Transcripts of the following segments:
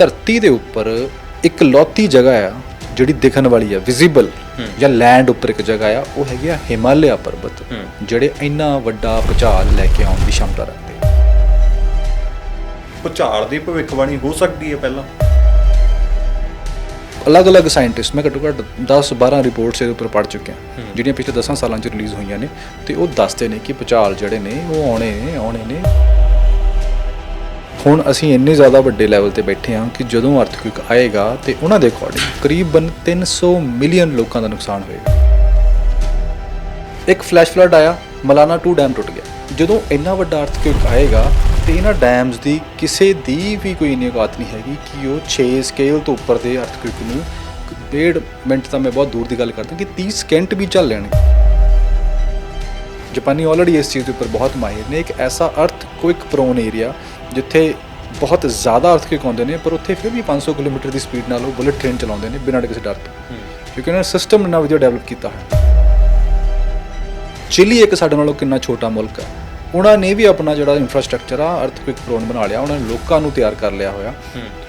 ਧਰਤੀ ਦੇ ਉੱਪਰ ਇੱਕ ਲੌਤੀ ਜਗ੍ਹਾ ਆ ਜਿਹੜੀ ਦਿਖਣ ਵਾਲੀ ਆ ਵਿਜ਼ੀਬਲ ਜਾਂ ਲੈਂਡ ਉੱਪਰ ਇੱਕ ਜਗ੍ਹਾ ਆ ਉਹ ਹੈਗੀ ਆ ਹਿਮਾਲਿਆ ਪਰਬਤ ਜਿਹੜੇ ਇੰਨਾ ਵੱਡਾ ਭੂਚਾਲ ਲੈ ਕੇ ਆਉਣ ਦੀ ਸ਼ਮਤਾ ਰੱਖਦੇ। ਭੁਚਾਲ ਦੀ ਭਵਿੱਖਬਾਣੀ ਹੋ ਸਕਦੀ ਹੈ ਪਹਿਲਾਂ? ਅਲੱਗ-ਅਲੱਗ ਸਾਇੰਟਿਸਟ ਮੈਂ ਘੱਟੋ ਘੱਟ 10-12 ਰਿਪੋਰਟਸ ਇਹਦੇ ਉੱਪਰ ਪੜ੍ਹ ਚੁੱਕਿਆ। ਜਿਹੜੀਆਂ ਪਿਛਲੇ 10 ਸਾਲਾਂ 'ਚ ਰਿਲੀਜ਼ ਹੋਈਆਂ ਨੇ ਤੇ ਉਹ ਦੱਸਦੇ ਨੇ ਕਿ ਭੂਚਾਲ ਜਿਹੜੇ ਨੇ ਉਹ ਆਉਣੇ ਨੇ ਆਉਣੇ ਨੇ। ਹੁਣ ਅਸੀਂ ਇੰਨੇ ਜ਼ਿਆਦਾ ਵੱਡੇ ਲੈਵਲ ਤੇ ਬੈਠੇ ਹਾਂ ਕਿ ਜਦੋਂ ਅਰਥਕੁਇਕ ਆਏਗਾ ਤੇ ਉਹਨਾਂ ਦੇ ਅਕੋਰਡਿੰਗ ਕਰੀਬਨ 300 ਮਿਲੀਅਨ ਲੋਕਾਂ ਦਾ ਨੁਕਸਾਨ ਹੋਏਗਾ। ਇੱਕ ਫਲੈਸ਼ ਫਲੱਡ ਆਇਆ, ਮਲਾਨਾ 2 ਡੈਮ ਟੁੱਟ ਗਿਆ। ਜਦੋਂ ਇੰਨਾ ਵੱਡਾ ਅਰਥਕੁਇਕ ਆਏਗਾ ਤੇ ਇਹਨਾਂ ਡੈਮਸ ਦੀ ਕਿਸੇ ਦੀ ਵੀ ਕੋਈ ਇੰਨੀ ਔਕਾਤ ਨਹੀਂ ਹੈਗੀ ਕਿ ਉਹ 6 ਸਕੇਲ ਤੋਂ ਉੱਪਰ ਦੇ ਅਰਥਕੁਇਕ ਨੂੰ ਡੇਢ ਮਿੰਟ ਤਾਂ ਮੈਂ ਬਹੁਤ ਦੂਰ ਦੀ ਗੱਲ ਕਰਦਾ ਕਿ 30 ਸਕਿੰਟ ਵੀ ਚੱਲ ਲੈਣਗੇ। ਜਾਪਾਨੀ ਆਲਰੇਡੀ ਇਸ ਚੀਜ਼ ਦੇ ਉੱਪਰ ਬਹੁਤ ਮਾਹਿਰ ਨੇ ਇੱਕ ਐਸਾ ਅਰਥ ਕੁਇਕ ਪ੍ਰੋਨ ਏਰੀਆ ਜਿੱਥੇ ਬਹੁਤ ਜ਼ਿਆਦਾ ਅਰਥਕੁਇਕ ਆਉਂਦੇ ਨੇ ਪਰ ਉੱਥੇ ਫਿਰ ਵੀ 500 ਕਿਲੋਮੀਟਰ ਦੀ ਸਪੀਡ ਨਾਲ ਉਹ ਬੁਲਟ ਟ੍ਰੇਨ ਚਲਾਉਂਦੇ ਨੇ ਬਿਨਾਂ ਕਿਸੇ ਡਰ ਤੋਂ। ਕਿਉਂਕਿ ਉਹਨਾਂ ਨੇ ਸਿਸਟਮ ਇੰਨਾ ਵਧੀਆ ਡਿਵੈਲਪ ਕੀਤਾ ਹੈ। ਚਿਲੀ ਇੱਕ ਸਾਡੇ ਨਾਲੋਂ ਕਿੰਨਾ ਛੋਟਾ ਮੁਲਕ ਹੈ। ਉਹਨਾਂ ਨੇ ਵੀ ਆਪਣਾ ਜਿਹੜਾ ਇਨਫਰਾਸਟ੍ਰਕਚਰ ਆ ਅਰਥਕੁਇਕ ਪ੍ਰੋਨ ਬਣਾ ਲਿਆ ਉਹਨਾਂ ਨੇ ਲੋਕਾਂ ਨੂੰ ਤਿਆਰ ਕਰ ਲਿਆ ਹੋਇਆ।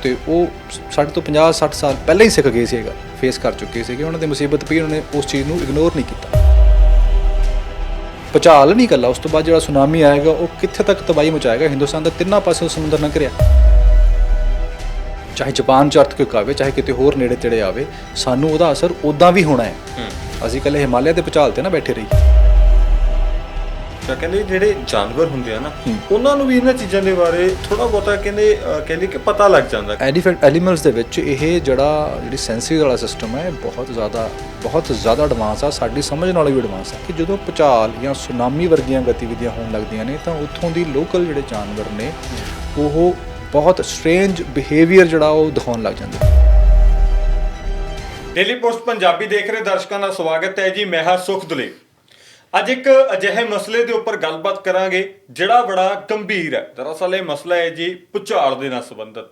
ਤੇ ਉਹ ਸਾਡੇ ਤੋਂ 50 60 ਸਾਲ ਪਹਿਲਾਂ ਹੀ ਸਿੱਖ ਗਏ ਸੀਗਾ ਫੇਸ ਕਰ ਚੁੱਕੇ ਸੀਗੇ। ਉਹਨਾਂ ਦੀ ਮੁਸੀਬਤ ਪਈ ਉਹਨਾਂ ਨੇ ਉਸ ਚੀਜ਼ ਨੂੰ ਇਗਨੋਰ ਨਹੀਂ ਕੀਤਾ। ਭੁਚਾਲ ਨਹੀਂ ਕੱਲਾ ਉਸ ਤੋਂ ਬਾਅਦ ਜਿਹੜਾ ਸੁਨਾਮੀ ਆਏਗਾ ਉਹ ਕਿੱਥੇ ਤੱਕ ਤਬਾਹੀ ਮਚਾਏਗਾ? ਹਿੰਦੁਸਤਾਨ ਦਾ ਤਿੰਨਾਂ ਪਾਸੇ ਸਮੁੰਦਰ ਨਾਲ ਘਿਰਿਆ ਚਾਹੇ ਜਾਪਾਨ ਚ ਅਰਥਕੁਇਕ ਆਵੇ ਚਾਹੇ ਕਿਤੇ ਹੋਰ ਨੇੜੇ ਤੇੜੇ ਆਵੇ ਸਾਨੂੰ ਉਹਦਾ ਅਸਰ ਉਦਾਂ ਵੀ ਹੋਣਾ ਹੈ। ਅਸੀਂ ਕੱਲੇ ਹਿਮਾਲਿਆ ਦੇ ਭੁਚਾਲ ਤੇ ਨਾ ਬੈਠੇ ਰਹੀ ਤਾਂ ਕਹਿੰਦੇ ਜਿਹੜੇ ਜਾਨਵਰ ਹੁੰਦੇ ਆ ਨਾ ਉਹਨਾਂ ਨੂੰ ਵੀ ਇਹਨਾਂ ਚੀਜ਼ਾਂ ਦੇ ਬਾਰੇ ਥੋੜਾ ਬਹੁਤਾ ਕਹਿੰਦੇ ਕਹਿੰਦੇ ਕਿ ਪਤਾ ਲੱਗ ਜਾਂਦਾ। ਐਲੀਫੈਂਟ ਐਲੀਮੈਂਟਸ ਦੇ ਵਿੱਚ ਇਹ ਜਿਹੜਾ ਜਿਹੜੀ ਸੈਂਸਿਸ ਵਾਲਾ ਸਿਸਟਮ ਹੈ ਬਹੁਤ ਜ਼ਿਆਦਾ ਬਹੁਤ ਜ਼ਿਆਦਾ ਐਡਵਾਂਸ ਆ। ਸਾਡੀ ਸਮਝ ਨਾਲੋਂ ਵੀ ਐਡਵਾਂਸ ਆ ਕਿ ਜਦੋਂ ਭੂਚਾਲ ਜਾਂ ਸੁਨਾਮੀ ਵਰਗੀਆਂ ਗਤੀਵਿਧੀਆਂ ਹੋਣ ਲੱਗਦੀਆਂ ਨੇ ਤਾਂ ਉੱਥੋਂ ਦੀ ਲੋਕਲ ਜਿਹੜੇ ਜਾਨਵਰ ਨੇ ਉਹ ਬਹੁਤ ਸਟ੍ਰੇਂਜ ਬਿਹੇਵੀਅਰ ਜਿਹੜਾ ਉਹ ਦਿਖਾਉਣ ਲੱਗ ਜਾਂਦੇ ਨੇ। ਡੇਲੀ ਪੋਸਟ ਪੰਜਾਬੀ ਦੇਖ ਰਹੇ ਦਰਸ਼ਕਾਂ ਦਾ ਸਵਾਗਤ ਹੈ ਜੀ ਮੈਂ ਹਾਂ ਸੁਖ ਦੁਲੇ ਅੱਜ ਇੱਕ ਅਜਿਹੇ ਮਸਲੇ ਦੇ ਉੱਪਰ ਗੱਲਬਾਤ ਕਰਾਂਗੇ, ਜਿਹੜਾ ਬੜਾ ਗੰਭੀਰ ਹੈ। ਦਰਅਸਲ ਇਹ ਮਸਲਾ ਹੈ ਜੀ, ਭੁਚਾਲ ਦੇ ਨਾਲ ਸੰਬੰਧਿਤ।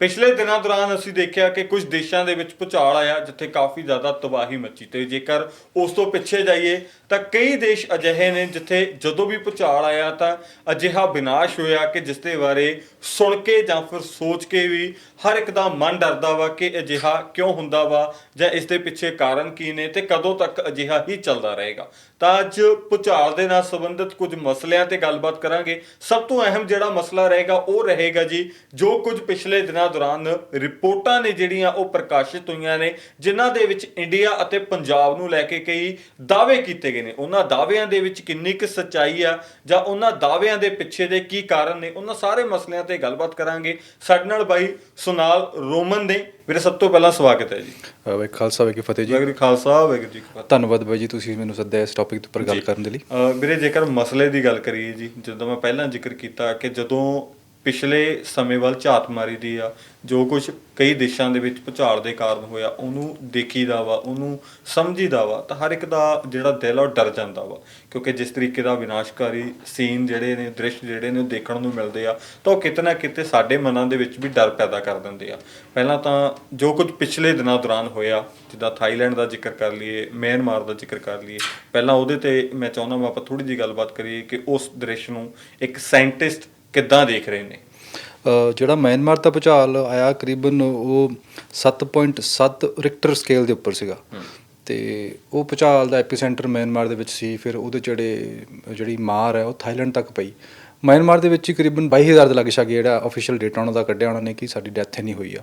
ਪਿਛਲੇ ਦਿਨਾਂ ਦੌਰਾਨ ਅਸੀਂ ਦੇਖਿਆ ਕਿ ਕੁਝ ਦੇਸ਼ਾਂ ਦੇ ਵਿੱਚ ਭੁਚਾਲ ਆਇਆ, ਜਿੱਥੇ ਕਾਫੀ ਜ਼ਿਆਦਾ ਤਬਾਹੀ ਮੱਚੀ ਤੇ ਜੇਕਰ ਉਸ ਤੋਂ ਪਿੱਛੇ ਜਾਈਏ, ਤਾਂ ਕਈ ਦੇਸ਼ ਅਜਿਹੇ ਨੇ ਜਿੱਥੇ ਜਦੋਂ ਵੀ ਭੁਚਾਲ ਆਇਆ ਤਾਂ ਅਜਿਹਾ ਵਿਨਾਸ਼ ਹੋਇਆ ਕਿ ਜਿਸ ਦੇ ਬਾਰੇ ਸੁਣ ਕੇ ਜਾਂ ਫਿਰ ਸੋਚ ਕੇ ਵੀ ਹਰ ਇੱਕ ਦਾ ਮਨ ਡਰਦਾ ਵਾ ਕਿ ਅਜਿਹਾ ਕਿਉਂ ਹੁੰਦਾ ਵਾ ਜਾਂ ਇਸ ਦੇ ਪਿੱਛੇ ਕਾਰਨ ਕੀ ਨੇ ਤੇ ਕਦੋਂ ਤੱਕ ਅਜਿਹਾ ਹੀ ਚੱਲਦਾ ਰਹੇਗਾ। ਤਾਂ ਅੱਜ ਭੁਚਾਲ ਦੇ ਨਾਲ ਸੰਬੰਧਿਤ ਕੁਝ ਮਸਲਿਆਂ ਤੇ ਗੱਲਬਾਤ ਕਰਾਂਗੇ। ਸਭ ਤੋਂ ਅਹਿਮ ਜਿਹੜਾ ਮਸਲਾ ਰਹੇਗਾ ਉਹ ਰਹੇਗਾ ਜੀ ਜੋ ਕੁਝ ਪਿਛਲੇ ਦਿਨਾਂ ਦੌਰਾਨ ਰਿਪੋਰਟਾਂ ਨੇ ਜਿਹੜੀਆਂ ਉਹ ਪ੍ਰਕਾਸ਼ਿਤ ਹੋਈਆਂ ਨੇ ਜਿਨ੍ਹਾਂ ਦੇ ਵਿੱਚ ਇੰਡੀਆ ਅਤੇ ਪੰਜਾਬ ਨੂੰ ਲੈ ਕੇ ਕਈ ਦਾਅਵੇ ਕੀਤੇ ਗਏ ਨੇ। ਉਹਨਾਂ ਦਾਅਵਿਆਂ ਦੇ ਵਿੱਚ ਕਿੰਨੀ ਕੁ ਸੱਚਾਈ ਆ ਜਾਂ ਉਹਨਾਂ ਦਾਅਵਿਆਂ ਦੇ ਪਿੱਛੇ ਦੇ ਕੀ ਕਾਰਨ ਨੇ ਉਹਨਾਂ ਸਾਰੇ ਮਸਲਿਆਂ ਤੇ ਗੱਲਬਾਤ ਕਰਾਂਗੇ। ਸਾਡੇ ਨਾਲ ਬਾਈ ਸੁਨਾਲ ਰੋਮਨ ਨੇ। ਵੀਰੇ ਸਭ ਤੋਂ ਪਹਿਲਾਂ ਸਵਾਗਤ ਹੈ ਜੀ। ਬਾਈ ਖਾਲਸਾ ਵੇ ਕੀ ਫਤਿਹ ਜੀ। ਵਾਹਿਗੁਰੂ ਖਾਲਸਾ ਵਾਹਿਗੁਰੂ ਜੀ ਕੀ ਧੰਨਵਾਦ ਬਾਈ ਜੀ ਤੁਸੀਂ ਮੈਨੂੰ ਸੱਦਿਆ ਇਸ ਟੌਪਿਕ ਦੇ ਉੱਪਰ ਗੱਲ ਕਰਨ ਦੇ ਲਈ। ਵੀਰੇ ਜੇਕਰ ਮਸਲੇ ਦੀ ਗੱਲ ਕਰੀਏ ਜੀ ਜਦੋਂ ਮੈਂ ਪਹਿਲਾਂ ਜ਼ਿਕਰ ਕੀਤਾ ਕਿ ਜਦੋਂ ਪਿਛਲੇ ਸਮੇਂ ਵੱਲ ਝਾਤ ਮਾਰੀ ਦੀ ਆ, ਜੋ ਕੁਝ ਕਈ ਦੇਸ਼ਾਂ ਦੇ ਵਿੱਚ ਭੁਚਾਲ ਦੇ ਕਾਰਨ ਹੋਇਆ, ਉਹਨੂੰ ਦੇਖੀਦਾ ਵਾ, ਉਹਨੂੰ ਸਮਝੀਦਾ ਵਾ, ਤਾਂ ਹਰ ਇੱਕ ਦਾ ਜਿਹੜਾ ਦਿਲ ਆ ਉਹ ਡਰ ਜਾਂਦਾ ਵਾ। ਕਿਉਂਕਿ ਜਿਸ ਤਰੀਕੇ ਦਾ ਵਿਨਾਸ਼ਕਾਰੀ ਸੀਨ ਜਿਹੜੇ ਨੇ, ਦ੍ਰਿਸ਼ ਜਿਹੜੇ ਨੇ ਉਹ ਦੇਖਣ ਨੂੰ ਮਿਲਦੇ ਆ, ਤਾਂ ਉਹ ਕਿਤੇ ਨਾ ਕਿਤੇ ਸਾਡੇ ਮਨਾਂ ਦੇ ਵਿੱਚ ਵੀ ਡਰ ਪੈਦਾ ਕਰ ਦਿੰਦੇ ਆ। ਪਹਿਲਾਂ ਤਾਂ ਜੋ ਕੁਝ ਪਿਛਲੇ ਦਿਨਾਂ ਦੌਰਾਨ ਹੋਇਆ, ਜਿੱਦਾਂ ਥਾਈਲੈਂਡ ਦਾ ਜ਼ਿਕਰ ਕਰ ਲਈਏ, ਮਿਆਂਮਾਰ ਦਾ ਜ਼ਿਕਰ ਕਰ ਲਈਏ, ਪਹਿਲਾਂ ਉਹਦੇ ਤੇ ਮੈਂ ਚਾਹੁੰਦਾ ਵਾਂ ਆਪਾਂ ਥੋੜੀ ਜਿਹੀ ਗੱਲਬਾਤ ਕਰੀਏ ਕਿ ਉਸ ਦ੍ਰਿਸ਼ ਨੂੰ ਇੱਕ ਸਾਇੰਟਿਸਟ ਕਿੱਦਾਂ ਦੇਖ ਰਹੇ ਨੇ? ਜਿਹੜਾ ਮਿਆਂਮਾਰ ਦਾ ਭੁਚਾਲ ਆਇਆ ਕਰੀਬਨ ਉਹ 7.7 ਰਿਕਟਰ ਸਕੇਲ ਦੇ ਉੱਪਰ ਸੀਗਾ। ਤੇ ਉਹ ਭੁਚਾਲ ਦਾ ਐਪੀਸੈਂਟਰ ਮਿਆਂਮਾਰ ਦੇ ਵਿੱਚ ਸੀ ਫਿਰ ਉਹਦੇ ਜਿਹੜੇ ਜਿਹੜੀ ਮਾਰ ਹੈ ਉਹ ਥਾਈਲੈਂਡ ਤੱਕ ਪਈ। ਮਿਆਂਮਾਰ ਦੇ ਵਿੱਚ ਹੀ ਕਰੀਬਨ 22000 ਦੇ ਲਾਗੇ ਛਾਗੇ ਜਿਹੜਾ ਅਫੀਸ਼ੀਅਲ ਡੇਟਾ ਉਹਨਾਂ ਦਾ ਕੱਢਿਆ ਉਹਨਾਂ ਨੇ ਕਿ ਸਾਡੀ ਡੈਥ ਨਹੀਂ ਹੋਈ ਆ।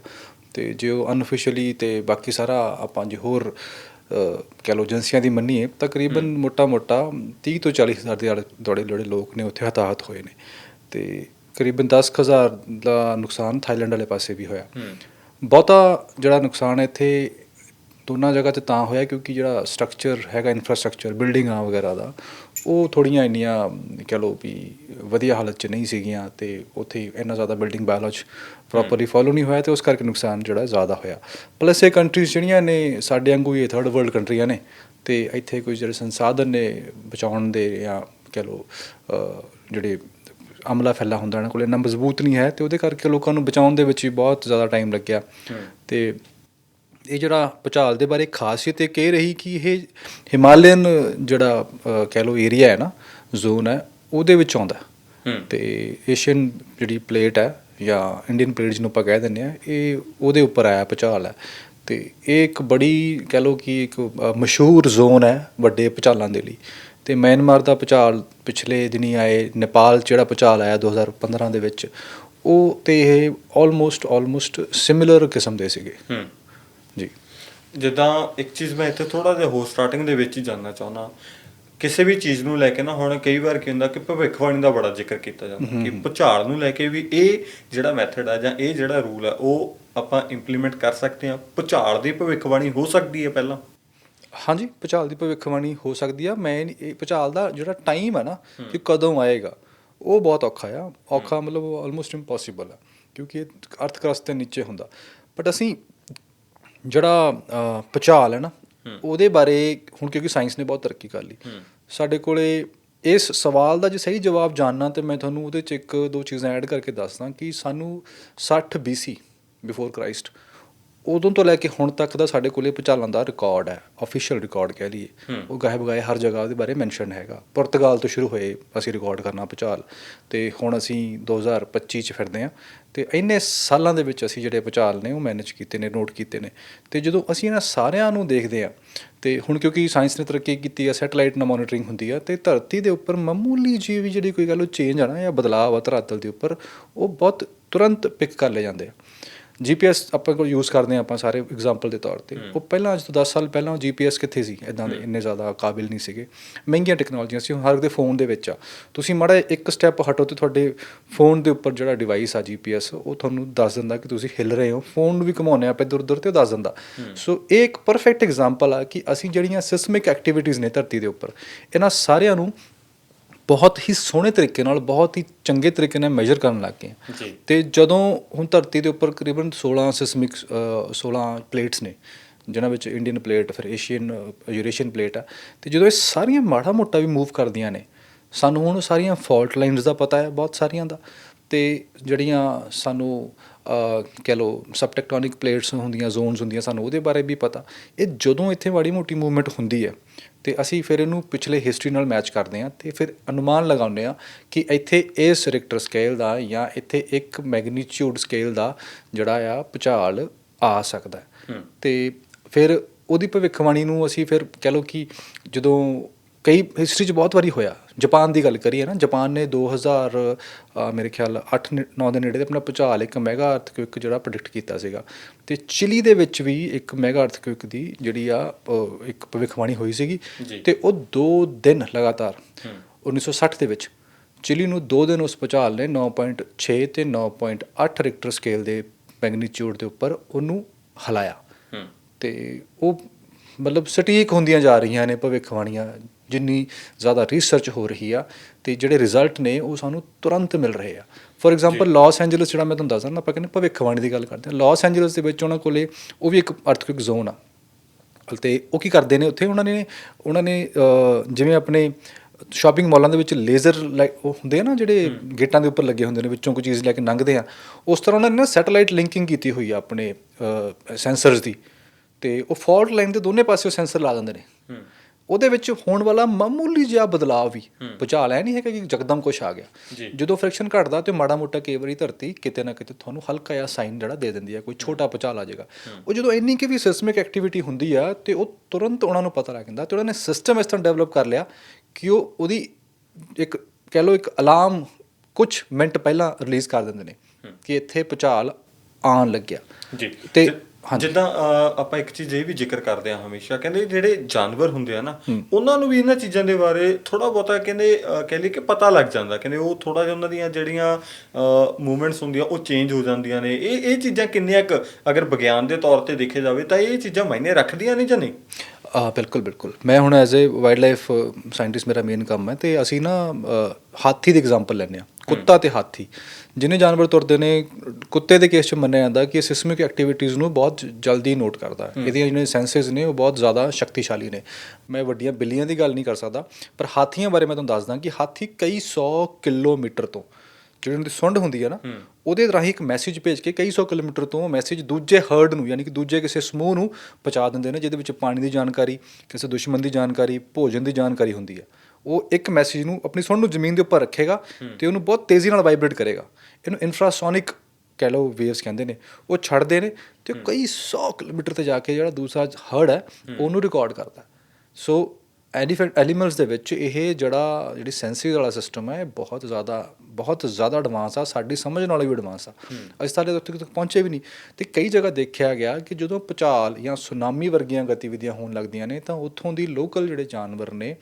ਤੇ ਜੇ ਉਹ ਅਨਅਫੀਸ਼ੀਅਲੀ ਤੇ ਬਾਕੀ ਸਾਰਾ ਆਪਾਂ ਜੇ ਹੋਰ ਕਹਿ ਲਓ ਏਜੰਸੀਆਂ ਦੀ ਮੰਨੀਏ ਤਕਰੀਬਨ ਮੋਟਾ-ਮੋਟਾ 30 ਤੋਂ 40 ਹਜ਼ਾਰ ਦੇ ਜਿਹੜੇ ਲੋਕ ਨੇ ਉੱਥੇ ਹਤਾਹਤ ਹੋਏ ਨੇ। ਤੇ ਕਰੀਬਨ 10000 ਦਾ ਨੁਕਸਾਨ ਥਾਈਲੈਂਡ ਵਾਲੇ ਪਾਸੇ ਵੀ ਹੋਇਆ। ਬਹੁਤਾ ਜਿਹੜਾ ਨੁਕਸਾਨ ਇੱਥੇ ਦੋਨਾਂ ਜਗ੍ਹਾ ਤੇ ਤਾਂ ਹੋਇਆ ਕਿਉਂਕਿ ਜਿਹੜਾ ਸਟਰਕਚਰ ਹੈਗਾ ਇਨਫਰਾਸਟ੍ਰਕਚਰ ਬਿਲਡਿੰਗਾਂ ਵਗੈਰਾ ਦਾ ਉਹ ਥੋੜੀਆਂ ਇੰਨੀਆਂ ਕਹਿ ਲਓ ਵੀ ਵਧੀਆ ਹਾਲਤ 'ਚ ਨਹੀਂ ਸੀਗੀਆਂ ਤੇ ਉੱਥੇ ਇੰਨਾ ਜ਼ਿਆਦਾ ਬਿਲਡਿੰਗ ਬਾਇਓਲੋਜੀ ਪ੍ਰੋਪਰਲੀ ਫੋਲੋ ਨਹੀਂ ਹੋਇਆ ਤੇ ਉਸ ਕਰਕੇ ਨੁਕਸਾਨ ਜਿਹੜਾ ਜ਼ਿਆਦਾ ਹੋਇਆ। ਪਲੱਸ ਇਹ ਕੰਟਰੀਜ਼ ਜਿਹੜੀਆਂ ਨੇ ਸਾਡੇ ਵਾਂਗੂ ਹੀ ਥਰਡ ਵਰਲਡ ਕੰਟਰੀਆਂ ਨੇ ਤੇ ਇੱਥੇ ਕੋਈ ਜਿਹੜੇ ਸੰਸਾਧਨ ਨੇ ਬਚਾਉਣ ਦੇ ਜਾਂ ਕਹਿ ਅਹ, ਜਿਹੜੇ ਅਮਲਾ ਫੈਲਾ ਹੁੰਦਾ ਇਹਨਾਂ ਕੋਲ ਇੰਨਾ ਮਜ਼ਬੂਤ ਨਹੀਂ ਹੈ ਤੇ ਉਹਦੇ ਕਰਕੇ ਲੋਕਾਂ ਨੂੰ ਬਚਾਉਣ ਦੇ ਵਿੱਚ ਵੀ ਬਹੁਤ ਜ਼ਿਆਦਾ ਟਾਈਮ ਲੱਗਿਆ। ਤੇ ਇਹ ਜਿਹੜਾ ਭੁਚਾਲ ਦੇ ਬਾਰੇ ਖਾਸੀਅਤ ਇਹ ਕਹਿ ਰਹੀ ਕਿ ਇਹ ਹਿਮਾਲਯਨ ਜਿਹੜਾ ਕਹਿ ਲਓ ਏਰੀਆ ਹੈ ਨਾ ਜ਼ੋਨ ਹੈ ਉਹਦੇ ਵਿੱਚ ਆਉਂਦਾ। ਤੇ ਏਸ਼ੀਅਨ ਜਿਹੜੀ ਪਲੇਟ ਹੈ ਜਾਂ ਇੰਡੀਅਨ ਪਲੇਟ ਜਿਹਨੂੰ ਆਪਾਂ ਕਹਿ ਦਿੰਦੇ ਆ ਇਹ ਉਹਦੇ ਉੱਪਰ ਆਇਆ ਭੁਚਾਲ ਹੈ। ਤੇ ਇਹ ਇੱਕ ਬੜੀ ਕਹਿ ਲਓ ਕਿ ਇੱਕ ਮਸ਼ਹੂਰ ਜ਼ੋਨ ਹੈ ਵੱਡੇ ਭੁਚਾਲਾਂ ਦੇ ਲਈ। ਤੇ ਮਿਆਂਮਾਰ ਦਾ ਭੁਚਾਲ ਪਿਛਲੇ ਦਿਨੀ ਆਏ ਨੇਪਾਲ ਜਿਹੜਾ ਭੁਚਾਲ ਆਇਆ 2015 ਦੇ ਵਿੱਚ ਉਹ ਤੇ ਇਹ ਆਲਮੋਸਟ ਆਲਮੋਸਟ ਸਿਮਿਲਰ ਕਿਸਮ ਦੇ ਸੀਗੇ। ਹੂੰ। ਜੀ। ਜਿੱਦਾਂ ਇੱਕ ਚੀਜ਼ ਮੈਂ ਇੱਥੇ ਥੋੜਾ ਜਿਹਾ ਹੋ ਸਟਾਰਟਿੰਗ ਦੇ ਵਿੱਚ ਹੀ ਜਾਨਣਾ ਚਾਹੁੰਦਾ ਕਿਸੇ ਵੀ ਚੀਜ਼ ਨੂੰ ਲੈ ਕੇ ਨਾ ਹੁਣ ਕਈ ਵਾਰ ਕੀ ਹੁੰਦਾ ਕਿ ਭਵਿੱਖਬਾਣੀ ਦਾ ਬੜਾ ਜ਼ਿਕਰ ਕੀਤਾ ਜਾਂਦਾ ਕਿ ਭੁਚਾਲ ਨੂੰ ਲੈ ਕੇ ਵੀ ਇਹ ਜਿਹੜਾ ਮੈਥਡ ਆ ਜਾਂ ਇਹ ਜਿਹੜਾ ਰੂਲ ਆ ਉਹ ਆਪਾਂ ਇੰਪਲੀਮੈਂਟ ਕਰ ਸਕਦੇ ਹਾਂ। ਭੁਚਾਲ ਦੀ ਭਵਿੱਖਬਾਣੀ ਹੋ ਸਕਦੀ ਹੈ ਪਹਿਲਾਂ। ਹਾਂਜੀ ਭੁਚਾਲ ਦੀ ਭਵਿੱਖਬਾਣੀ ਹੋ ਸਕਦੀ ਆ। ਮੈਂ ਇਹ ਭੁਚਾਲ ਦਾ ਜਿਹੜਾ ਟਾਈਮ ਹੈ ਨਾ ਕਿ ਕਦੋਂ ਆਏਗਾ ਉਹ ਬਹੁਤ ਔਖਾ ਆ। ਔਖਾ ਮਤਲਬ ਆਲਮੋਸਟ ਇੰਪੋਸੀਬਲ ਆ ਕਿਉਂਕਿ ਇਹ ਅਰਥ ਕਰਸਤ ਦੇ ਨੀਚੇ ਹੁੰਦਾ। ਬਟ ਅਸੀਂ ਜਿਹੜਾ ਭੁਚਾਲ ਹੈ ਨਾ ਉਹਦੇ ਬਾਰੇ ਹੁਣ ਕਿਉਂਕਿ ਸਾਇੰਸ ਨੇ ਬਹੁਤ ਤਰੱਕੀ ਕਰ ਲਈ। ਸਾਡੇ ਕੋਲੇ ਇਸ ਸਵਾਲ ਦਾ ਜੇ ਸਹੀ ਜਵਾਬ ਜਾਨਣਾ ਤੇ ਮੈਂ ਤੁਹਾਨੂੰ ਉਹਦੇ ਚ ਇੱਕ ਦੋ ਚੀਜ਼ਾਂ ਐਡ ਕਰਕੇ ਦੱਸਦਾ ਕਿ ਸਾਨੂੰ 60 BC ਬਿਫੋਰ ਕ੍ਰਾਈਸਟ ਉਦੋਂ ਤੋਂ ਲੈ ਕੇ ਹੁਣ ਤੱਕ ਦਾ ਸਾਡੇ ਕੋਲੇ ਭੁਚਾਲਾਂ ਦਾ ਰਿਕਾਰਡ ਹੈ ਅਫੀਸ਼ੀਅਲ ਰਿਕਾਰਡ ਕਹਿ ਲਈਏ। ਉਹ ਗਾਇਬ ਬਗਾਏ ਹਰ ਜਗ੍ਹਾ ਉਹਦੇ ਬਾਰੇ ਮੈਂਸ਼ਨ ਹੈਗਾ। ਪੁਰਤਗਾਲ ਤੋਂ ਸ਼ੁਰੂ ਹੋਏ ਅਸੀਂ ਰਿਕਾਰਡ ਕਰਨਾ ਭੁਚਾਲ ਤੇ ਹੁਣ ਅਸੀਂ 2025 ਚ ਫਿਰਦੇ ਹਾਂ। ਤੇ ਇੰਨੇ ਸਾਲਾਂ ਦੇ ਵਿੱਚ ਅਸੀਂ ਜਿਹੜੇ ਭੁਚਾਲ ਨੇ ਉਹ ਮੈਨੇਜ ਕੀਤੇ ਨੇ ਨੋਟ ਕੀਤੇ ਨੇ। ਤੇ ਜਦੋਂ ਅਸੀਂ ਇਹਨਾਂ ਸਾਰਿਆਂ ਨੂੰ ਦੇਖਦੇ ਹਾਂ ਤੇ ਹੁਣ ਕਿਉਂਕਿ ਸਾਇੰਸ ਨੇ ਤਰੱਕੀ ਕੀਤੀ ਹੈ ਸੈਟੇਲਾਈਟ ਨਾਲ ਮੋਨੀਟਰਿੰਗ ਹੁੰਦੀ ਹੈ ਤੇ ਧਰਤੀ ਦੇ ਉੱਪਰ ਮਾਮੂਲੀ ਜਿਹੀ ਵੀ ਜਿਹੜੀ ਕੋਈ ਗੱਲ ਉਹ ਚੇਂਜ ਆ ਨਾ ਜਾਂ ਬਦਲਾਅ ਆ ਧਰਾਤਲ ਦੇ ਉੱਪਰ ਉਹ ਬਹੁਤ ਤੁਰੰਤ ਪਿਕ ਕਰ ਲਏ ਜਾਂਦੇ ਆ। ਜੀਪੀਐਸ ਆਪਾਂ ਕੋਲ ਯੂਜ਼ ਕਰਦੇ ਆ ਆਪਾਂ ਸਾਰੇ ਐਗਜ਼ਾਮਪਲ ਦੇ ਤੌਰ ਤੇ। ਉਹ ਪਹਿਲਾਂ ਅੱਜ ਤੋਂ 10 ਸਾਲ ਪਹਿਲਾਂ ਜੀਪੀਐਸ ਕਿੱਥੇ ਸੀ? ਇਦਾਂ ਦੇ ਇੰਨੇ ਜ਼ਿਆਦਾ ਕਾਬਿਲ ਨਹੀਂ ਸੀਗੇ। ਮਹਿੰਗੀਆਂ ਟੈਕਨੋਲੋਜੀਆਂ ਸੀ ਹਰ ਇੱਕ ਦੇ ਫੋਨ ਦੇ ਵਿੱਚ ਆ। ਤੁਸੀਂ ਮਾੜਾ ਇੱਕ ਸਟੈਪ ਹਟੋ ਤੇ ਤੁਹਾਡੇ ਫੋਨ ਦੇ ਉੱਪਰ ਜਿਹੜਾ ਡਿਵਾਈਸ ਆ ਜੀਪੀਐਸ ਉਹ ਤੁਹਾਨੂੰ ਦੱਸ ਦਿੰਦਾ ਕਿ ਤੁਸੀਂ ਹਿੱਲ ਰਹੇ ਹੋ। ਫੋਨ ਨੂੰ ਵੀ ਘੁਮਾਉਂਦੇ ਆਪਾਂ ਇੱਧਰ ਉੱਧਰ ਤੇ ਉਹ ਦੱਸ ਦਿੰਦਾ। ਸੋ ਇਹ ਇੱਕ ਪਰਫੈਕਟ ਐਗਜ਼ਾਮਪਲ ਆ ਕਿ ਅਸੀਂ ਜਿਹੜੀਆਂ ਸਿਸਮਿਕ ਐਕਟੀਵਿਟੀਜ਼ ਨੇ ਧਰਤੀ ਦੇ ਉੱਪਰ ਇਹਨਾਂ ਸਾਰਿਆਂ ਨੂੰ ਬਹੁਤ ਹੀ ਸੋਹਣੇ ਤਰੀਕੇ ਨਾਲ ਬਹੁਤ ਹੀ ਚੰਗੇ ਤਰੀਕੇ ਨਾਲ ਮੈਜ਼ਰ ਕਰਨ ਲੱਗ ਗਏ। ਜੀ। ਤੇ ਜਦੋਂ ਹੁਣ ਧਰਤੀ ਦੇ ਉੱਪਰ ਤਕਰੀਬਨ 16 ਸਿਸਮਿਕ 16 ਪਲੇਟਸ ਨੇ ਜਿਨ੍ਹਾਂ ਵਿੱਚ ਇੰਡੀਅਨ ਪਲੇਟ ਫਿਰ ਏਸ਼ੀਅਨ ਯੂਰੇਸ਼ੀਅਨ ਪਲੇਟ ਆ ਤੇ ਜਦੋਂ ਇਹ ਸਾਰੀਆਂ ਮਾੜਾ ਮੋਟਾ ਵੀ ਮੂਵ ਕਰਦੀਆਂ ਨੇ ਸਾਨੂੰ ਹੁਣ ਸਾਰੀਆਂ ਫਾਲਟ ਲਾਈਨਸ ਦਾ ਪਤਾ ਹੈ ਬਹੁਤ ਸਾਰੀਆਂ ਦਾ। ਤੇ ਜਿਹੜੀਆਂ ਸਾਨੂੰ ਕਹਿ ਲਓ ਸਬਟੈਕਟੋਨਿਕ ਪਲੇਟਸ ਹੁੰਦੀਆਂ ਜ਼ੋਨਸ ਹੁੰਦੀਆਂ ਸਾਨੂੰ ਉਹਦੇ ਬਾਰੇ ਵੀ ਪਤਾ। ਇਹ ਜਦੋਂ ਇੱਥੇ ਮਾੜੀ ਮੋਟੀ ਮੂਵਮੈਂਟ ਹੁੰਦੀ ਹੈ ਤੇ ਅਸੀਂ ਫਿਰ ਇਹਨੂੰ ਪਿਛਲੇ ਹਿਸਟਰੀ ਨਾਲ ਮੈਚ ਕਰਦੇ ਹਾਂ ਤੇ ਫਿਰ ਅਨੁਮਾਨ ਲਗਾਉਂਦੇ ਹਾਂ ਕਿ ਇੱਥੇ ਇਸ ਰਿਕਟਰ ਸਕੇਲ ਦਾ ਜਾਂ ਇੱਥੇ ਇੱਕ ਮੈਗਨੀਟਿਊਡ ਸਕੇਲ ਦਾ ਜਿਹੜਾ ਆ ਭੁਚਾਲ ਆ ਸਕਦਾ ਤੇ ਫਿਰ ਉਹਦੀ ਭਵਿੱਖਬਾਣੀ ਨੂੰ ਅਸੀਂ ਫਿਰ ਕਹਿ ਲਓ ਕਿ ਜਦੋਂ ਕਈ ਹਿਸਟਰੀ 'ਚ ਬਹੁਤ ਵਾਰੀ ਹੋਇਆ ਜਾਪਾਨ ਦੀ ਗੱਲ ਕਰੀਏ ਨਾ ਜਾਪਾਨ ਨੇ 2000 ਅ, ਮੇਰੇ ਖਿਆਲ 8 9 ਦੇ ਨੇੜੇ ਤੇ ਆਪਣਾ ਭੁਚਾਲ ਇੱਕ ਮੈਗਾ ਅਰਥਕੁਇਕ ਜਿਹੜਾ ਪ੍ਰੈਡਿਕਟ ਕੀਤਾ ਸੀਗਾ। ਤੇ ਚਿਲੀ ਦੇ ਵਿੱਚ ਵੀ ਇੱਕ ਮੈਗਾ ਅਰਥਕੁਇਕ ਦੀ ਜਿਹੜੀ ਆ ਇੱਕ ਭਵਿੱਖਬਾਣੀ ਹੋਈ ਸੀਗੀ। ਤੇ ਉਹ 2 ਦਿਨ ਲਗਾਤਾਰ 1960 ਦੇ ਵਿੱਚ ਚਿਲੀ ਨੂੰ 2 ਦਿਨ ਉਸ ਭੁਚਾਲ ਨੇ 9.6 ਤੇ 9.8 ਰਿਕਟਰ ਸਕੇਲ ਦੇ ਮੈਗਨੀਟਿਊਡ ਦੇ ਉੱਪਰ ਉਹਨੂੰ ਹਿਲਾਇਆ। ਤੇ ਉਹ ਮਤਲਬ ਸਟੀਕ ਹੁੰਦੀਆਂ ਜਾ ਰਹੀਆਂ ਨੇ ਭਵਿੱਖਬਾਣੀਆਂ ਜਿੰਨੀ ਜ਼ਿਆਦਾ ਰਿਸਰਚ ਹੋ ਰਹੀ ਆ ਤੇ ਜਿਹੜੇ ਰਿਜ਼ਲਟ ਨੇ ਉਹ ਸਾਨੂੰ ਤੁਰੰਤ ਮਿਲ ਰਹੇ ਆ। ਫੋਰ ਐਗਜ਼ਾਮਪਲ ਲਾਸ ਐਂਜਲਸ ਜਿਹੜਾ ਮੈਂ ਤੁਹਾਨੂੰ ਦੱਸਦਾ ਨਾ ਆਪਾਂ ਕਹਿੰਦੇ ਭਵਿੱਖਬਾਣੀ ਦੀ ਗੱਲ ਕਰਦੇ ਹਾਂ। ਲਾਸ ਐਂਜਲਸ ਦੇ ਵਿੱਚ ਉਹਨਾਂ ਕੋਲੇ ਉਹ ਵੀ ਇੱਕ ਅਰਥਕੁਇਕ ਜ਼ੋਨ ਆ। ਤੇ ਉਹ ਕੀ ਕਰਦੇ ਨੇ? ਉੱਥੇ ਉਹਨਾਂ ਨੇ ਉਹਨਾਂ ਨੇ ਜਿਵੇਂ ਆਪਣੇ ਸ਼ਾਪਿੰਗ ਮਾਲਾਂ ਦੇ ਵਿੱਚ ਲੇਜ਼ਰ ਉਹ ਹੁੰਦੇ ਆ ਨਾ ਜਿਹੜੇ ਗੇਟਾਂ ਦੇ ਉੱਪਰ ਲੱਗੇ ਹੁੰਦੇ ਨੇ ਵਿੱਚੋਂ ਕੋਈ ਚੀਜ਼ ਲੈ ਕੇ ਲੰਘਦੇ ਆ। ਉਸ ਤਰ੍ਹਾਂ ਉਹਨਾਂ ਨੇ ਨਾ ਸੈਟੇਲਾਈਟ ਲਿੰਕਿੰਗ ਕੀਤੀ ਹੋਈ ਆ ਆਪਣੇ ਸੈਂਸਰਸ ਦੀ। ਤੇ ਉਹ ਫਾਲਟ ਲਾਈਨ ਦੇ ਦੋਨੇ ਪਾਸੇ ਸੈਂਸਰ ਲਾ ਦਿੰਦੇ ਨੇ। ਉਹਦੇ ਵਿੱਚ ਹੋਣ ਵਾਲਾ ਮਾਮੂਲੀ ਜਿਹਾ ਬਦਲਾਅ ਵੀ ਭੁਚਾਲ ਐ ਨਹੀਂ ਹੈ ਕਿ ਜਕਦਮ ਕੁਛ ਆ। ਗਿਆ। ਜਦੋਂ ਫ੍ਰਿਕਸ਼ਨ ਘਟਦਾ ਤੇ ਮਾੜਾ ਮੋਟਾ ਕਈ ਵਾਰੀ ਧਰਤੀ ਕਿਤੇ ਨਾ ਕਿਤੇ ਤੁਹਾਨੂੰ ਹਲਕਾ ਜਿਹਾ ਸਾਈਨ ਜਿਹੜਾ ਦੇ ਦਿੰਦੀ ਹੈ ਕੋਈ ਛੋਟਾ ਭੁਚਾਲ ਆ ਜਾਏਗਾ ਉਹ ਜਦੋਂ ਇੰਨੀ ਕਿ ਵੀ ਸਿਸਮਿਕ ਐਕਟੀਵਿਟੀ ਹੁੰਦੀ ਆ ਤੇ ਉਹ ਤੁਰੰਤ ਉਹਨਾਂ ਨੂੰ ਪਤਾ ਲੱਗ ਜਾਂਦਾ ਤੇ ਉਹਨਾਂ ਨੇ ਸਿਸਟਮ ਇਸ ਤਰ੍ਹਾਂ ਡਿਵੈਲਪ ਕਰ ਲਿਆ ਕਿ ਉਹ ਉਹਦੀ ਇੱਕ ਕਹਿ ਲਓ ਇੱਕ ਅਲਾਰਮ ਕੁਝ ਮਿੰਟ ਪਹਿਲਾਂ ਰਿਲੀਜ਼ ਕਰ ਦਿੰਦੇ ਨੇ ਕਿ ਇੱਥੇ ਭੁਚਾਲ ਆਉਣ ਲੱਗਿਆ। ਜੀ। ਤੇ-। ਜਿੱਦਾਂ ਅ, ਆਪਾਂ ਇੱਕ ਚੀਜ਼ ਇਹ ਵੀ ਜ਼ਿਕਰ ਕਰਦੇ ਆ ਹਮੇਸ਼ਾ ਕਹਿੰਦੇ ਜਿਹੜੇ ਜਾਨਵਰ ਹੁੰਦੇ ਆ ਨਾ ਉਹਨਾਂ ਨੂੰ ਵੀ ਇਹਨਾਂ ਚੀਜ਼ਾਂ ਦੇ ਬਾਰੇ ਥੋੜਾ ਬਹੁਤਾ ਕਹਿੰਦੇ ਅ, ਕਹਿ ਲਈ ਕਿ ਪਤਾ ਲੱਗ ਜਾਂਦਾ। ਕਹਿੰਦੇ ਉਹ ਥੋੜਾ ਜਿਹਾ ਉਹਨਾਂ ਦੀਆਂ ਜਿਹੜੀਆਂ ਮੂਵਮੈਂਟਸ ਹੁੰਦੀਆਂ ਉਹ ਚੇਂਜ ਹੋ ਜਾਂਦੀਆਂ ਨੇ। ਇਹ ਇਹ ਚੀਜ਼ਾਂ ਕਿੰਨੀਆਂ ਕੁ ਅਗਰ ਵਿਗਿਆਨ ਦੇ ਤੌਰ ਤੇ ਦੇਖਿਆ ਜਾਵੇ ਤਾਂ ਇਹ ਚੀਜ਼ਾਂ ਮਾਇਨੇ ਰੱਖਦੀਆਂ ਨਹੀਂ ਜਾਂ ਨਹੀਂ? ਆ ਬਿਲਕੁਲ ਬਿਲਕੁਲ। ਮੈਂ ਹੁਣ as a wildlife scientist ਮੇਰਾ ਮੇਨ ਕੰਮ ਹੈ ਤੇ ਅਸੀਂ ਨਾ ਅ, ਹਾਥੀ ਦੀ ਐਗਜ਼ਾਮਪਲ ਲੈਂਦੇ ਆ ਕੁੱਤਾ ਤੇ ਹਾਥੀ। ਜਿੰਨੇ ਜਾਨਵਰ ਤੁਰਦੇ ਨੇ ਕੁੱਤੇ ਦੇ ਕੇਸ 'ਚ ਮੰਨਿਆ ਜਾਂਦਾ ਕਿ ਇਹ ਸਿਸਮਿਕ ਐਕਟੀਵਿਟੀਜ਼ ਨੂੰ ਬਹੁਤ ਜਲਦੀ ਨੋਟ ਕਰਦਾ ਹੈ। ਇਹਦੀਆਂ ਜਿਹੜੀਆਂ ਸੈਂਸਸ ਨੇ ਉਹ ਬਹੁਤ ਜ਼ਿਆਦਾ ਸ਼ਕਤੀਸ਼ਾਲੀ ਨੇ। ਮੈਂ ਵੱਡੀਆਂ ਬਿੱਲੀਆਂ ਦੀ ਗੱਲ ਨਹੀਂ ਕਰ ਸਕਦਾ ਪਰ ਹਾਥੀਆਂ ਬਾਰੇ ਮੈਂ ਤੁਹਾਨੂੰ ਦੱਸਦਾ ਕਿ ਹਾਥੀ ਕਈ 100 ਕਿਲੋਮੀਟਰ ਤੋਂ ਜਿਹੜੀ ਉਹਨਾਂ ਦੀ ਸੁੰਡ ਹੁੰਦੀ ਹੈ ਨਾ ਉਹਦੇ ਰਾਹੀਂ ਇੱਕ ਮੈਸੇਜ ਭੇਜ ਕੇ ਕਈ ਸੌ ਕਿਲੋਮੀਟਰ ਤੋਂ ਮੈਸੇਜ ਦੂਜੇ ਹਰਡ ਨੂੰ ਯਾਨੀ ਕਿ ਦੂਜੇ ਕਿਸੇ ਸਮੂਹ ਨੂੰ ਪਹੁੰਚਾ ਦਿੰਦੇ ਨੇ ਜਿਹਦੇ ਵਿੱਚ ਪਾਣੀ ਦੀ ਜਾਣਕਾਰੀ ਕਿਸੇ ਦੁਸ਼ਮਣ ਦੀ ਜਾਣਕਾਰੀ ਭੋਜਨ ਦੀ ਜਾਣਕਾਰੀ ਹੁੰਦੀ ਹੈ। ਉਹ ਇੱਕ ਮੈਸੇਜ ਨੂੰ ਆਪਣੀ ਸੁੰਡ ਨੂੰ ਜ਼ਮੀਨ ਦੇ ਉੱਪਰ ਰੱਖੇਗਾ ਤੇ ਉਹਨੂੰ ਬਹੁਤ ਤੇਜ਼ੀ ਨਾਲ ਵਾਈਬ੍ਰੇਟ ਕਰੇਗਾ। ਇਹਨੂੰ ਇਨਫਰਾਸੋਨਿਕ ਕਹਿ ਲਓ ਵੇਵਸ ਕਹਿੰਦੇ ਨੇ ਉਹ ਛੱਡਦੇ ਨੇ ਤੇ ਕਈ 100 ਕਿਲੋਮੀਟਰ ਤੇ ਜਾ ਕੇ ਜਿਹੜਾ ਦੂਸਰਾ ਹਰਡ ਹੈ ਉਹਨੂੰ ਰਿਕਾਰਡ ਕਰਦਾ। ਸੋ ਐਲੀਫੈਂਟ ਐਲੀਮੈਂਟਸ ਦੇ ਵਿੱਚ ਇਹ ਜਿਹੜਾ ਜਿਹੜੀ ਸੈਂਸਿਸ ਵਾਲਾ ਸਿਸਟਮ ਹੈ ਬਹੁਤ ਜ਼ਿਆਦਾ ਬਹੁਤ ਜ਼ਿਆਦਾ ਐਡਵਾਂਸ ਆ ਸਾਡੀ ਸਮਝ ਨਾਲੋਂ ਵੀ ਐਡਵਾਂਸ ਆ। ਅਸੀਂ ਹਲੇ ਉੱਥੇ ਤੱਕ ਪਹੁੰਚੇ ਵੀ ਨਹੀਂ। ਤੇ ਕਈ ਜਗ੍ਹਾ ਦੇਖਿਆ ਗਿਆ ਕਿ ਜਦੋਂ ਭੁਚਾਲ ਜਾਂ ਸੁਨਾਮੀ ਵਰਗੀਆਂ ਗਤੀਵਿਧੀਆਂ ਹੋਣ ਲੱਗਦੀਆਂ ਨੇ ਤਾਂ ਉੱਥੋਂ ਦੀ ਲੋਕਲ ਜਿਹੜੇ ਜਾਨਵਰ ਨੇ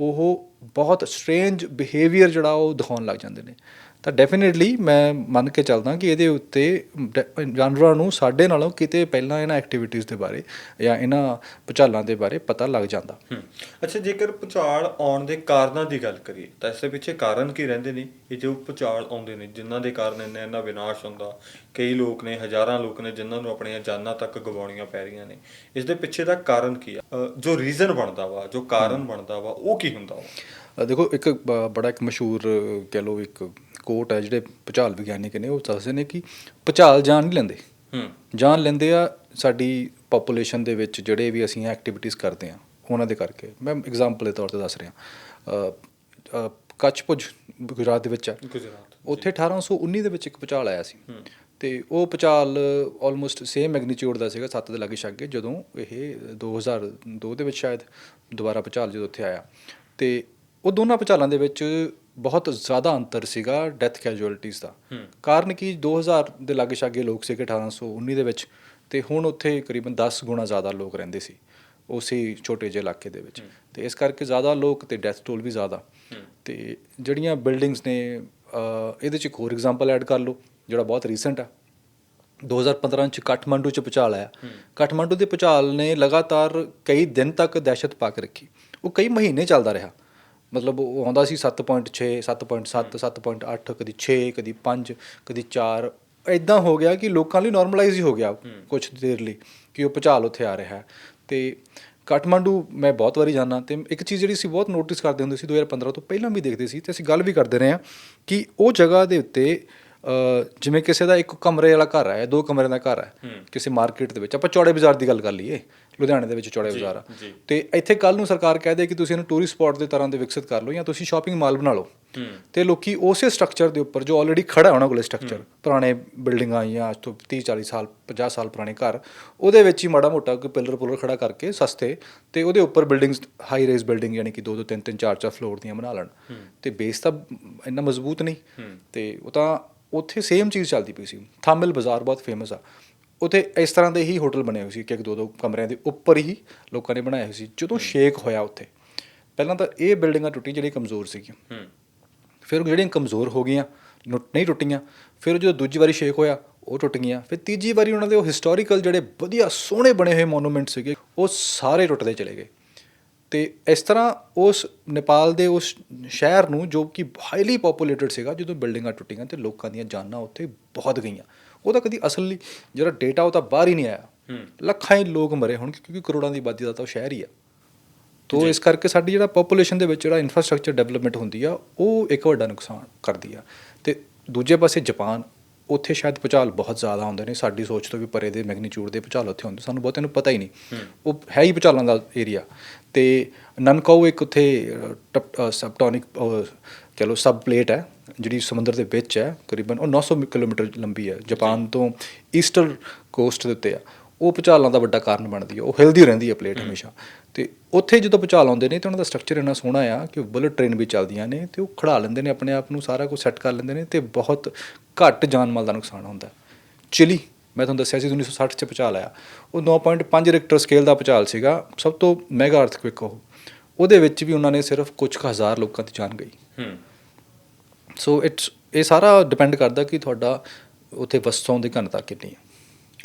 ਉਹ ਬਹੁਤ ਸਟ੍ਰੇਂਜ ਬਿਹੇਵੀਅਰ ਜਿਹੜਾ ਉਹ ਦਿਖਾਉਣ ਲੱਗ ਜਾਂਦੇ ਨੇ। ਤਾਂ ਡੈਫੀਨਿਟਲੀ ਮੈਂ ਮੰਨ ਕੇ ਚੱਲਦਾ ਕਿ ਇਹਦੇ ਉੱਤੇ ਜਾਨਵਰਾਂ ਨੂੰ ਸਾਡੇ ਨਾਲੋਂ ਕਿਤੇ ਪਹਿਲਾਂ ਇਹਨਾਂ ਐਕਟੀਵਿਟੀਜ਼ ਦੇ ਬਾਰੇ ਜਾਂ ਇਹਨਾਂ ਭੁਚਾਲਾਂ ਦੇ ਬਾਰੇ ਪਤਾ ਲੱਗ ਜਾਂਦਾ। ਅੱਛਾ ਜੇਕਰ ਭੁਚਾਲ ਆਉਣ ਦੇ ਕਾਰਨਾਂ ਦੀ ਗੱਲ ਕਰੀਏ ਤਾਂ ਇਸ ਦੇ ਪਿੱਛੇ ਕਾਰਨ ਕੀ ਰਹਿੰਦੇ ਨੇ? ਇਹ ਜੋ ਭੁਚਾਲ ਆਉਂਦੇ ਨੇ ਜਿਨ੍ਹਾਂ ਦੇ ਕਾਰਨ ਇੰਨਾ ਇੰਨਾ ਵਿਨਾਸ਼ ਹੁੰਦਾ ਕਈ ਲੋਕ ਨੇ ਹਜ਼ਾਰਾਂ ਲੋਕ ਨੇ ਜਿਨ੍ਹਾਂ ਨੂੰ ਆਪਣੀਆਂ ਜਾਨਾਂ ਤੱਕ ਗਵਾਉਣੀਆਂ ਪੈ ਰਹੀਆਂ ਨੇ। ਇਸ ਦੇ ਪਿੱਛੇ ਦਾ ਕਾਰਨ ਕੀ ਆ? ਜੋ ਰੀਜ਼ਨ ਬਣਦਾ ਵਾ ਜੋ ਕਾਰਨ ਬਣਦਾ ਵਾ ਉਹ ਕੀ ਹੁੰਦਾ ਵਾ? ਦੇਖੋ ਇੱਕ ਬੜਾ ਇੱਕ ਮਸ਼ਹੂਰ ਕਹਿ ਲਓ ਇੱਕ ਕੋਟ ਹੈ ਜਿਹੜੇ ਭੁਚਾਲ ਵਿਗਿਆਨਿਕ ਨੇ ਉਹ ਦੱਸਦੇ ਨੇ ਕਿ ਭੁਚਾਲ ਜਾਨ ਨਹੀਂ ਲੈਂਦੇ। ਹੂੰ। ਜਾਨ ਲੈਂਦੇ ਆ ਸਾਡੀ ਪੋਪੂਲੇਸ਼ਨ ਦੇ ਵਿੱਚ ਜਿਹੜੇ ਵੀ ਅਸੀਂ ਐਕਟੀਵਿਟੀਜ਼ ਕਰਦੇ ਆ ਉਹਨਾਂ ਦੇ ਕਰਕੇ। ਮੈਂ ਐਗਜ਼ਾਮਪਲ ਦੇ ਤੌਰ ਤੇ ਦੱਸ ਰਿਹਾ। ਕੱਚ ਪੁੱਜ ਗੁਜਰਾਤ ਦੇ ਵਿੱਚ ਹੈ ਗੁਜਰਾਤ ਉੱਥੇ 1819 ਦੇ ਵਿੱਚ ਇੱਕ ਭੁਚਾਲ ਆਇਆ ਸੀ। ਤੇ ਉਹ ਭੁਚਾਲ ਆਲਮੋਸਟ ਸੇਮ ਮੈਗਨੀਟਿਊਡ ਦਾ ਸੀਗਾ 7 ਦੇ ਲਾਗੇ ਛਾਗੇ ਜਦੋਂ ਇਹ 2002 ਦੇ ਵਿੱਚ ਸ਼ਾਇਦ ਦੁਬਾਰਾ ਭੁਚਾਲ ਜਦੋਂ ਉੱਥੇ ਆਇਆ। ਤੇ ਉਹ ਦੋਨਾਂ ਭੁਚਾਲਾਂ ਦੇ ਵਿੱਚ ਬਹੁਤ ਜ਼ਿਆਦਾ ਅੰਤਰ ਸੀਗਾ ਡੈਥ ਕੈਜੁਅਲਟੀਜ਼ ਦਾ। ਕਾਰਨ ਕੀ? 2000 ਦੇ ਲਾਗੇ ਛਾਗੇ ਲੋਕ ਸੀਗੇ 1819 ਦੇ ਵਿੱਚ ਤੇ ਹੁਣ ਉੱਥੇ ਕਰੀਬਨ 10 ਗੁਣਾ ਜ਼ਿਆਦਾ ਲੋਕ ਰਹਿੰਦੇ ਸੀ ਉਸੇ ਛੋਟੇ ਜਿਹੇ ਇਲਾਕੇ ਦੇ ਵਿੱਚ। ਤੇ ਇਸ ਕਰਕੇ ਜ਼ਿਆਦਾ ਲੋਕ ਤੇ ਡੈਥ ਟੋਲ ਵੀ ਜ਼ਿਆਦਾ। ਤੇ ਜਿਹੜੀਆਂ ਬਿਲਡਿੰਗਸ ਨੇ ਇਹਦੇ ਚ ਇੱਕ ਹੋਰ ਐਗਜ਼ਾਮਪਲ ਐਡ ਕਰ ਲਓ ਜਿਹੜਾ ਬਹੁਤ ਰੀਸੈਂਟ ਆ। 2015 ਚ ਕਾਠਮੰਡੂ ਚ ਭੁਚਾਲ ਆਇਆ। ਕਾਠਮੰਡੂ ਦੇ ਭੁਚਾਲ ਨੇ ਲਗਾਤਾਰ ਕਈ ਦਿਨ ਤੱਕ ਦਹਿਸ਼ਤ ਪਾ ਕੇ ਰੱਖੀ। ਉਹ ਕਈ ਮਹੀਨੇ ਚੱਲਦਾ ਰਿਹਾ। ਮਤਲਬ ਉਹ ਆਉਂਦਾ ਸੀ 7.6 7.7 7.8 ਕਦੀ 6 ਕਦੀ 5 ਕਦੀ 4 ਐਦਾਂ ਹੋ ਗਿਆ ਕਿ ਲੋਕਾਂ ਲਈ ਨਾਰਮਲਾਈਜ਼ ਹੀ ਹੋ ਗਿਆ ਕੁਝ ਦੇਰ ਲਈ ਕਿ ਉਹ ਭੁਚਾਲ ਉੱਥੇ ਆ ਰਿਹਾ। ਤੇ ਕਾਠਮੰਡੂ ਮੈਂ ਬਹੁਤ ਵਾਰੀ ਜਾਣਾ ਤੇ ਇੱਕ ਚੀਜ਼ ਜਿਹੜੀ ਸੀ ਬਹੁਤ ਨੋਟਿਸ ਕਰਦੇ ਹੁੰਦੇ ਸੀ 2015 ਤੋਂ ਪਹਿਲਾਂ ਵੀ ਦੇਖਦੇ ਸੀ ਤੇ ਅਸੀਂ ਗੱਲ ਵੀ ਕਰਦੇ ਰਹੇ ਹਾਂ ਕਿ ਉਹ ਜਗ੍ਹਾ ਦੇ ਉੱਤੇ ਜਿਵੇਂ ਕਿਸੇ ਦਾ ਇੱਕ ਕਮਰੇ ਵਾਲਾ ਘਰ ਹੈ ਦੋ ਕਮਰੇ ਦਾ ਘਰ ਹੈ ਕਿਸੇ ਮਾਰਕੀਟ ਦੇ ਵਿੱਚ ਆਪਾਂ ਚੌੜੇ ਬਾਜ਼ਾਰ ਦੀ ਗੱਲ ਕਰ ਲਈਏ ਲੁਧਿਆਣੇ ਦੇ ਵਿੱਚ ਚੌੜੇ ਬਾਜ਼ਾਰ ਆ। ਤੇ ਇੱਥੇ ਕੱਲ ਨੂੰ ਸਰਕਾਰ ਕਹਿ ਦੇ ਕਿ ਤੁਸੀਂ ਇਹਨੂੰ ਟੂਰਿਸਟ ਸਪੌਟ ਦੇ ਤਰ੍ਹਾਂ ਦੇ ਵਿਕਸਿਤ ਕਰ ਲਓ ਜਾਂ ਤੁਸੀਂ ਸ਼ਾਪਿੰਗ ਮਾਲ ਬਣਾ ਲਓ। ਤੇ ਲੋਕੀ ਉਸੇ ਸਟਰਕਚਰ ਦੇ ਉੱਪਰ ਜੋ ਆਲਰੇਡੀ ਖੜਾ ਉਹਨਾਂ ਕੋਲੇ ਸਟਰਕਚਰ ਪੁਰਾਣੇ ਬਿਲਡਿੰਗਾਂ ਜਾਂ ਅੱਜ ਤੋਂ 30 40 ਸਾਲ 50 ਸਾਲ ਪੁਰਾਣੇ ਘਰ ਉਹਦੇ ਵਿੱਚ ਹੀ ਮਾੜਾ ਮੋਟਾ ਕੋਈ ਪਿਲਰ ਪੁਲਰ ਖੜਾ ਕਰਕੇ ਸਸਤੇ ਤੇ ਉਹਦੇ ਉੱਪਰ ਬਿਲਡਿੰਗਸ ਹਾਈ ਰੇਜ਼ ਬਿਲਡਿੰਗ ਯਾਨੀ ਕਿ 2 2 3 3 4 4 ਫਲੋਰ ਦੀਆਂ ਬਣਾ ਲੈਣ। ਤੇ ਬੇਸ ਤਾਂ ਇੰਨਾ ਮਜ਼ਬੂਤ ਨਹੀਂ। ਤੇ ਉਹ ਤਾਂ ਉੱਥੇ ਸੇਮ ਚੀਜ਼ ਚੱਲਦੀ ਪਈ ਸੀ। ਥਾਮਿਲ ਬਾਜ਼ਾਰ ਬਹੁਤ ਫੇਮਸ ਆ। ਉੱਥੇ ਇਸ ਤਰ੍ਹਾਂ ਦੇ ਹੀ ਹੋਟਲ ਬਣੇ ਹੋਏ ਸੀ ਕਿ ਇੱਕ ਦੋ ਦੋ ਕਮਰਿਆਂ ਦੇ ਉੱਪਰ ਹੀ ਲੋਕਾਂ ਨੇ ਬਣਾਏ ਹੋਏ ਸੀ ਜਦੋਂ ਸ਼ੇਕ ਹੋਇਆ ਉੱਥੇ। ਪਹਿਲਾਂ ਤਾਂ ਇਹ ਬਿਲਡਿੰਗਾਂ ਟੁੱਟੀ ਜਿਹੜੀ ਕਮਜ਼ੋਰ ਸੀਗੀਆਂ ਹੂੰ। ਫਿਰ ਜਿਹੜੀਆਂ ਕਮਜ਼ੋਰ ਹੋ ਗਈਆਂ ਨਹੀਂ ਟੁੱਟੀਆਂ ਫਿਰ ਜਦੋਂ ਦੂਜੀ ਵਾਰੀ ਸ਼ੇਕ ਹੋਇਆ ਉਹ ਟੁੱਟ ਗਈਆਂ। ਫਿਰ ਤੀਜੀ ਵਾਰੀ ਉਹਨਾਂ ਦੇ ਉਹ ਹਿਸਟੋਰੀਕਲ ਜਿਹੜੇ ਵਧੀਆ ਸੋਹਣੇ ਬਣੇ ਹੋਏ ਮੋਨੂਮੈਂਟ ਸੀਗੇ ਉਹ ਸਾਰੇ ਟੁੱਟਦੇ ਚਲੇ ਗਏ। ਤੇ ਇਸ ਤਰ੍ਹਾਂ ਉਸ ਨੇਪਾਲ ਦੇ ਉਸ ਸ਼ਹਿਰ ਨੂੰ ਜੋ ਕਿ ਹਾਈਲੀ ਪੋਪੂਲੇਟਡ ਸੀਗਾ ਜਦੋਂ ਬਿਲਡਿੰਗਾਂ ਟੁੱਟੀਆਂ ਤੇ ਲੋਕਾਂ ਦੀਆਂ ਜਾਨਾਂ ਉੱਥੇ ਬਹੁਤ ਗਈਆਂ। ਉਹਦਾ ਕਦੀ ਅਸਲੀ ਜਿਹੜਾ ਡੇਟਾ ਉਹ ਤਾਂ ਬਾਹਰ ਹੀ ਨਹੀਂ ਆਇਆ। ਲੱਖਾਂ ਹੀ ਲੋਕ ਮਰੇ ਹੁਣ ਕਿਉਂਕਿ ਕਰੋੜਾਂ ਦੀ ਆਬਾਦੀ ਦਾ ਤਾਂ ਉਹ ਸ਼ਹਿਰ ਹੀ ਆ। ਤੋ ਇਸ ਕਰਕੇ ਸਾਡੀ ਜਿਹੜਾ ਪੋਪੂਲੇਸ਼ਨ ਦੇ ਵਿੱਚ ਜਿਹੜਾ ਇਨਫਰਾਸਟ੍ਰਕਚਰ ਡਿਵੈਲਪਮੈਂਟ ਹੁੰਦੀ ਆ ਉਹ ਇੱਕ ਵੱਡਾ ਨੁਕਸਾਨ ਕਰਦੀ ਆ। ਤੇ ਦੂਜੇ ਪਾਸੇ ਜਾਪਾਨ ਉੱਥੇ ਸ਼ਾਇਦ ਭੁਚਾਲ ਬਹੁਤ ਜ਼ਿਆਦਾ ਹੁੰਦੇ ਨੇ। ਸਾਡੀ ਸੋਚ ਤੋਂ ਵੀ ਪਰੇ ਦੇ ਮੈਗਨੀਚਿਊਡ ਦੇ ਭੁਚਾਲ ਉੱਥੇ ਹੁੰਦੇ ਸਾਨੂੰ ਬਹੁਤਿਆਂ ਨੂੰ ਪਤਾ ਹੀ ਨਹੀਂ। ਉਹ ਹੈ ਹੀ ਭੁਚਾਲਾਂ ਦਾ ਏਰੀਆ ਤੇ ਨਨਕਾਊ ਇੱਕ ਉੱਥੇ ਸਬਟੋਨਿਕ ਕਹ ਲਓ ਸਬ ਪਲੇਟ ਹੈ ਜਿਹੜੀ ਸਮੁੰਦਰ ਦੇ ਵਿੱਚ ਹੈ ਕਰੀਬਨ ਉਹ 900 ਕਿਲੋਮੀਟਰ ਲੰਬੀ ਹੈ। ਜਾਪਾਨ ਤੋਂ ਈਸਟਰ ਕੋਸਟ ਦੇ ਉੱਤੇ ਆ। ਉਹ ਭੁਚਾਲਾਂ ਦਾ ਵੱਡਾ ਕਾਰਨ ਬਣਦੀ ਹੈ। ਉਹ ਹਿਲਦੀ ਰਹਿੰਦੀ ਹੈ ਪਲੇਟ ਹਮੇਸ਼ਾ। ਤੇ ਉੱਥੇ ਜਦੋਂ ਭੁਚਾਲ ਆਉਂਦੇ ਨੇ ਤੇ ਉਹਨਾਂ ਦਾ ਸਟਰਕਚਰ ਇੰਨਾ ਸੋਹਣਾ ਆ ਕਿ ਬੁਲਟ ਟ੍ਰੇਨ ਵੀ ਚੱਲਦੀਆਂ ਨੇ ਤੇ ਉਹ ਖੜਾ ਲੈਂਦੇ ਨੇ ਆਪਣੇ ਆਪ ਨੂੰ ਸਾਰਾ ਕੁਝ ਸੈੱਟ ਕਰ ਲੈਂਦੇ ਨੇ ਤੇ ਬਹੁਤ ਘੱਟ ਜਾਨ ਮਾਲ ਦਾ ਨੁਕਸਾਨ ਹੁੰਦਾ। ਚਿਲੀ ਮੈਂ ਤੁਹਾਨੂੰ ਦੱਸਿਆ ਸੀ 1960 ਚ ਭੁਚਾਲ ਆਇਆ। ਉਹ 9.5 ਰਿਕਟਰ ਸਕੇਲ ਦਾ ਭੁਚਾਲ ਸੀਗਾ। ਸਭ ਤੋਂ ਮੈਗਾ ਅਰਥਕੁਇਕ ਉਹ। ਉਹਦੇ ਵਿੱਚ ਵੀ ਉਹਨਾਂ ਨੇ ਸਿਰਫ ਕੁਝ ਕੁ ਹਜ਼ਾਰ ਲੋਕਾਂ ਦੀ ਜਾਨ ਗਈ। ਹੂੰ। ਸੋ ਇਟਸ ਇਹ ਸਾਰਾ ਡਿਪੈਂਡ ਕਰਦਾ ਕਿ ਤੁਹਾਡਾ ਉੱਥੇ ਵਸਤੋਂ ਦੀ ਘਨਤਾ ਕਿੰਨੀ ਹੈ।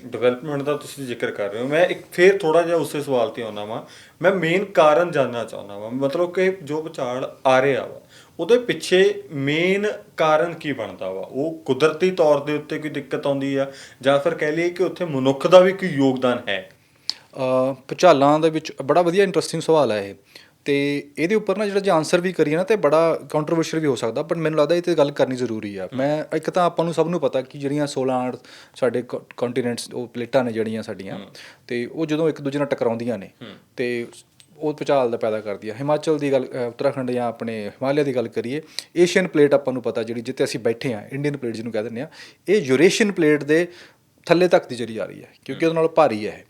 ਡਿਵੈਲਪਮੈਂਟ ਦਾ ਤੁਸੀਂ ਜ਼ਿਕਰ ਕਰ ਰਹੇ ਹੋ। ਮੈਂ ਇੱਕ ਫੇਰ ਥੋੜਾ ਜਿਹਾ ਉਸੇ ਸਵਾਲ ਤੇ ਆਉਣਾ ਵਾਂ। ਮੈਂ ਮੇਨ ਕਾਰਨ ਜਾਨਣਾ ਚਾਹੁੰਦਾ ਵਾਂ। ਮਤਲਬ ਕਿ ਜੋ ਵਿਚਾਰ ਆ ਰਿਹਾ ਵਾ ਉਹਦੇ ਪਿੱਛੇ ਮੇਨ ਕਾਰਨ ਕੀ ਬਣਦਾ ਵਾ? ਉਹ ਕੁਦਰਤੀ ਤੌਰ ਦੇ ਉੱਤੇ ਕੋਈ ਦਿੱਕਤ ਆਉਂਦੀ ਆ ਜਾਂ ਫਿਰ ਕਹਿ ਲਈਏ ਕਿ ਉੱਥੇ ਮਨੁੱਖ ਦਾ ਵੀ ਕੋਈ ਯੋਗਦਾਨ ਹੈ? ਅ, ਭੁਚਾਲਾਂ ਦੇ ਵਿੱਚ ਬੜਾ ਵਧੀਆ ਇੰਟਰਸਟਿੰਗ ਸਵਾਲ ਹੈ ਇਹ। ਤੇ ਇਹਦੇ ਉੱਪਰ ਨਾ ਜਿਹੜਾ ਜੇ ਆਨਸਰ ਵੀ ਕਰੀਏ ਨਾ ਤੇ ਬੜਾ ਕੰਟਰੋਵਰਸ਼ੀਅਲ ਵੀ ਹੋ ਸਕਦਾ ਪਰ ਮੈਨੂੰ ਲੱਗਦਾ ਇਹ ਤੇ ਗੱਲ ਕਰਨੀ ਜ਼ਰੂਰੀ ਆ। ਮੈਂ ਇੱਕ ਤਾਂ ਆਪਾਂ ਨੂੰ ਸਭ ਨੂੰ ਪਤਾ ਕਿ ਜਿਹੜੀਆਂ 16 ਸਾਡੇ ਕੰਟੀਨੈਂਟਸ ਉਹ ਪਲੇਟਾਂ ਨੇ ਜਿਹੜੀਆਂ ਸਾਡੀਆਂ ਤੇ ਉਹ ਜਦੋਂ ਇੱਕ ਦੂਜੇ ਨਾਲ ਟਕਰਾਉਂਦੀਆਂ ਨੇ ਤੇ ਉਹ ਭੁਚਾਲ ਦਾ ਪੈਦਾ ਕਰਦੀ ਹੈ ਹਿਮਾਚਲ ਦੀ ਗੱਲ ਉੱਤਰਾਖੰਡ ਜਾਂ ਆਪਣੇ ਹਿਮਾਲਿਆ ਦੀ ਗੱਲ ਕਰੀਏ, ਏਸ਼ੀਅਨ ਪਲੇਟ ਆਪਾਂ ਨੂੰ ਪਤਾ ਜਿਹੜੀ ਜਿੱਥੇ ਅਸੀਂ ਬੈਠੇ ਹਾਂ ਇੰਡੀਅਨ ਪਲੇਟ ਜਿਹਨੂੰ ਕਹਿ ਦਿੰਦੇ ਆ, ਇਹ ਯੂਰੇਸ਼ੀਅਨ ਪਲੇਟ ਦੇ ਥੱਲੇ ਤੱਕ ਦੀ ਚਲੀ ਜਾ ਰਹੀ ਹੈ, ਕਿਉਂਕਿ ਉਹਦੇ ਨਾਲ ਭਾਰੀ ਹੈ